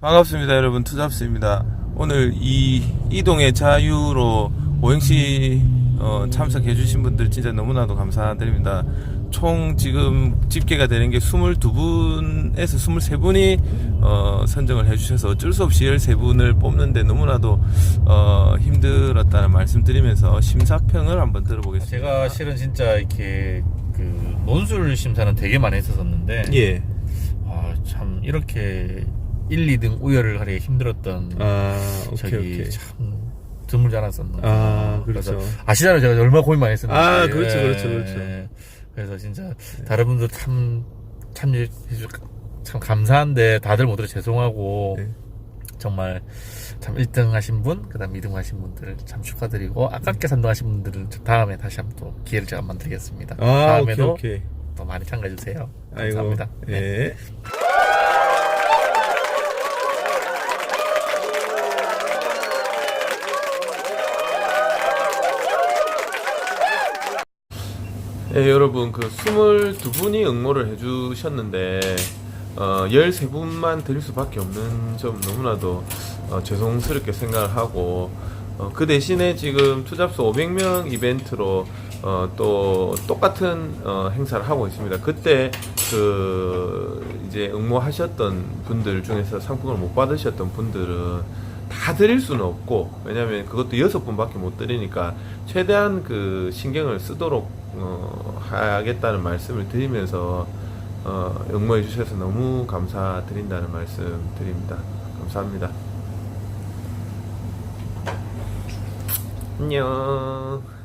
반갑습니다 여러분. 투잡스입니다. 오늘 이 이동의 자유로 오행시 어, 참석해 주신 분들 진짜 너무나도 감사드립니다. 총 지금 집계가 되는 게 22분에서 23분이 어, 선정을 해 주셔서 어쩔 수 없이 13분을 뽑는데 너무나도 어, 힘들었다는 말씀 드리면서 심사평을 한번 들어보겠습니다. 제가 실은 진짜 이렇게 그 논술 심사는 되게 많이 했었는데 예. 아, 참 이렇게 1, 2등 우열을 하기 힘들었던 아 저기 참 드물지 않았었나. 아, 그렇죠. 아시잖아요, 제가 얼마나 고민 많이 했었는지. 아, 그렇죠, 예. 그렇죠, 그렇죠. 그래서 진짜 다른 분들 참 참여해 주- 참 감사한데 다들 모두 죄송하고 네. 정말 참 1등 하신 분, 그 다음 2등 하신 분들 참 축하드리고 아깝게 3등 하신 분들은 다음에 다시 한번 또 기회를 제가 만들겠습니다. 아 오케이 다음에도 오케이 또 많이 참가해주세요. 아이고 감사합니다. 네. 예. 예, 여러분 그 22분이 응모를 해주셨는데 어, 13분만 드릴 수밖에 없는 점 너무나도 어, 죄송스럽게 생각을 하고 어, 그 대신에 지금 투잡수 500명 이벤트로 어, 또 똑같은 어, 행사를 하고 있습니다. 그때 그 이제 응모하셨던 분들 중에서 상품을 못 받으셨던 분들은 다 드릴 수는 없고 왜냐면 그것도 여섯 분밖에 못 드리니까 최대한 그 신경을 쓰도록 어, 하겠다는 말씀을 드리면서 어, 응모해 주셔서 너무 감사드린다는 말씀 드립니다. 감사합니다. 안녕.